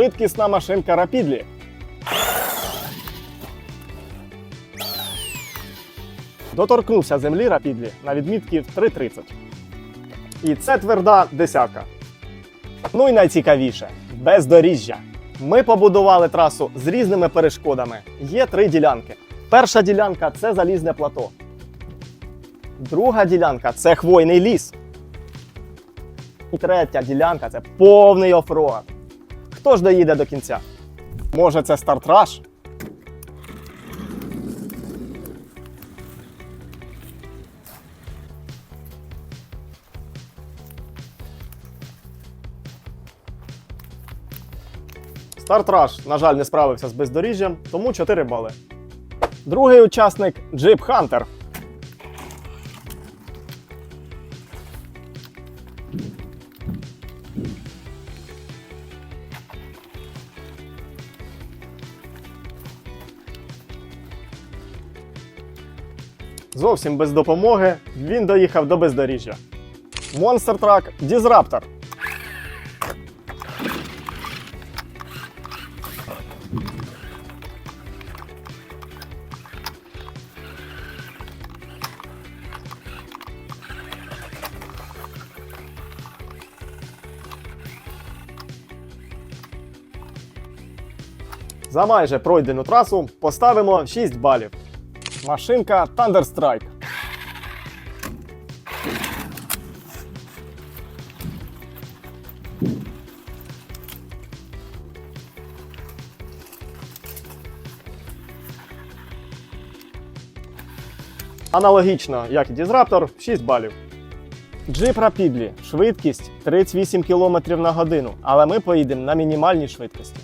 Швидкісна машинка Rapidly. Доторкнувся землі Rapidly на відмітки в 3.30. І це тверда десятка. Ну і найцікавіше бездоріжжя. Ми побудували трасу з різними перешкодами. Є три ділянки. Перша ділянка це залізне плато. Друга ділянка це хвойний ліс. І третя ділянка це повний офроад. Хто ж доїде до кінця? Може, це стартраш? Стартраш, на жаль, не справився з бездоріжжям, тому 4 бали. Другий учасник Jeep Hunter. Зовсім без допомоги він доїхав до бездоріжжя. Monster Truck Disruptor. За майже пройдену трасу поставимо 6 балів. Машинка Thunderstrike. Аналогічно, як і Disruptor, 6 балів. Jeep Rapidly. Швидкість 38 км на годину, але ми поїдемо на мінімальній швидкості.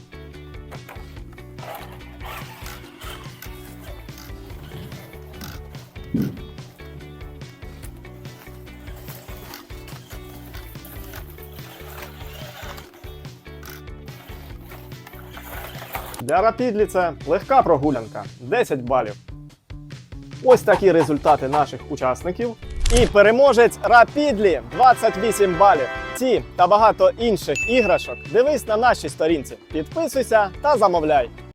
Для Rapidly це легка прогулянка 10 балів. Ось такі результати наших учасників. І переможець Rapidly 28 балів. Ці та багато інших іграшок дивись на нашій сторінці. Підписуйся та замовляй.